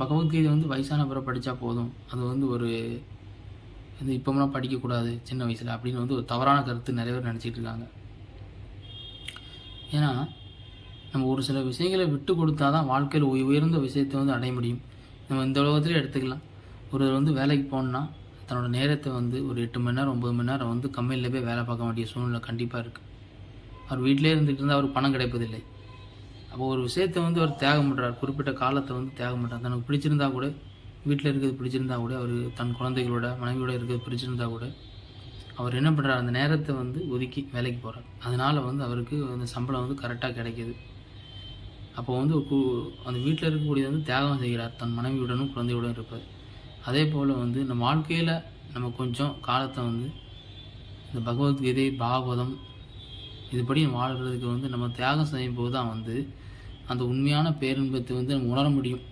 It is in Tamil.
பகவத்கீதை வந்து வயசான பிறகு படித்தா போதும். அது வந்து ஒரு இது இப்போமெல்லாம் படிக்கக்கூடாது சின்ன வயசில் அப்படின்னு வந்து ஒரு தவறான கருத்து நிறைய பேர் நினச்சிட்டு இருக்காங்க. ஏன்னா நம்ம ஒரு சில விஷயங்களை விட்டு கொடுத்தா தான் வாழ்க்கையில் உய- உயர்ந்த விஷயத்தை வந்து அடைய முடியும். நம்ம இந்த உலகத்துலேயே எடுத்துக்கலாம். ஒருவர் வந்து வேலைக்கு போகணுன்னா தன்னோட நேரத்தை வந்து ஒரு எட்டு மணி நேரம் ஒம்பது மணி நேரம் வந்து கம்பெனியில் போய் வேலை பார்க்க வேண்டிய சூழ்நிலை கண்டிப்பாக இருக்குது அவர் வீட்டிலே இருந்துகிட்டு இருந்தால் அவருக்கு பணம் கிடைப்பதில்லை. அப்போ ஒரு விஷயத்தை வந்து அவர் தியாகம் பண்ணுறார் குறிப்பிட்ட காலத்தை வந்து தியாகம் பண்ணுறார் தனக்கு பிடிச்சிருந்தா கூட வீட்டில் இருக்கிறது பிடிச்சிருந்தா கூட அவர் தன் குழந்தைகளோட மனைவியோட இருக்கிறது பிடிச்சிருந்தா கூட அவர் என்ன பண்ணுறார் அந்த நேரத்தை வந்து ஒதுக்கி வேலைக்கு போகிறார் அதனால் வந்து அவருக்கு அந்த சம்பளம் வந்து கரெக்டாக கிடைக்கிது. அப்போ வந்து கு- அந்த வீட்டில் இருக்கக்கூடிய வந்து தியாகம் செய்கிறார். தன் மனைவியுடனும் குழந்தையுடனும் இருப்பார். அதே போல் வந்து நம்ம வாழ்க்கையில் நம்ம கொஞ்சம் காலத்தை வந்து இந்த பகவத்கீதை பாகவதம் இதுபடி வாழ்கிறதுக்கு வந்து நம்ம தியாகம் செய்யும் போது தான் வந்து அந்த உண்மையான பேரின்பத்தை வந்து நம்ம உணர முடியும்.